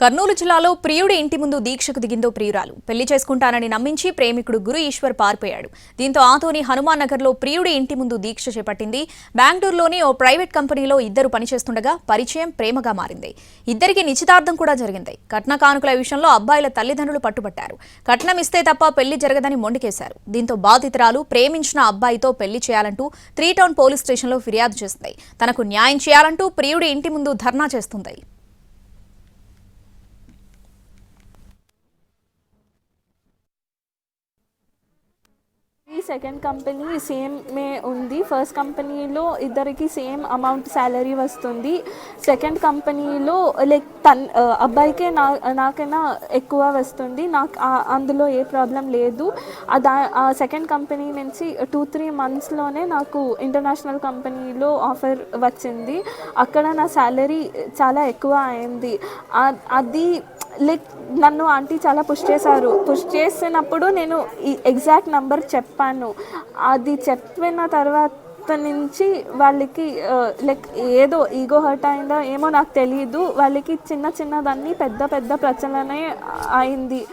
కర్నూలు జిల్లాలో ప్రియుడి ఇంటి ముందు దీక్షకు దిగిందో ప్రియురాలు. పెళ్ళి చేసుకుంటానని నమ్మించి ప్రేమికుడు గురు ఈశ్వర్ పారిపోయాడు. దీంతో ఆతోని హనుమాన్ నగర్లో ప్రియుడి ఇంటి ముందు దీక్ష చేపట్టింది. బెంగళూరులోని ఓ ప్రైవేట్ కంపెనీలో ఇద్దరు పనిచేస్తుండగా పరిచయం ప్రేమగా మారింది. ఇద్దరికి నిశ్చితార్థం కూడా జరిగింది. కట్న కానుకల విషయంలో అబ్బాయిల తల్లిదండ్రులు పట్టుబట్టారు. కట్నం ఇస్తే తప్ప పెళ్ళి జరగదని మొండికేశారు. దీంతో బాధితురాలు ప్రేమించిన అబ్బాయితో పెళ్ళి చేయాలంటూ త్రీ టౌన్ పోలీస్ స్టేషన్లో ఫిర్యాదు చేసింది. తనకు న్యాయం చేయాలంటూ ప్రియుడి ఇంటి ముందు ధర్నా చేస్తుంది. సెకండ్ కంపెనీ సేమ్ మే ఉంది. ఫస్ట్ కంపెనీలో ఇద్దరికి సేమ్ అమౌంట్ శాలరీ వస్తుంది. సెకండ్ కంపెనీలో లైక్ తన్ అబ్బాయికే నా నాకైనా ఎక్కువ వస్తుంది. నాకు అందులో ఏ ప్రాబ్లం లేదు. ఆ దా సెకండ్ కంపెనీ నుంచి టూ త్రీ మంత్స్లోనే నాకు ఇంటర్నేషనల్ కంపెనీలో ఆఫర్ వచ్చింది. అక్కడ నా శాలరీ చాలా ఎక్కువ అయింది. అది లైక్ నన్ను ఆంటీ చాలా పుష్ చేశారు. పుష్ చేసినప్పుడు నేను ఈ ఎగ్జాక్ట్ నంబర్ చెప్పాను. అది చెప్పిన తర్వాత నుంచి వాళ్ళకి లైక్ ఏదో ఈగో హర్ట్ అయిందా ఏమో నాకు తెలియదు వాళ్ళకి చిన్న చిన్నదన్నీ పెద్ద పెద్ద ప్రచననే అయింది.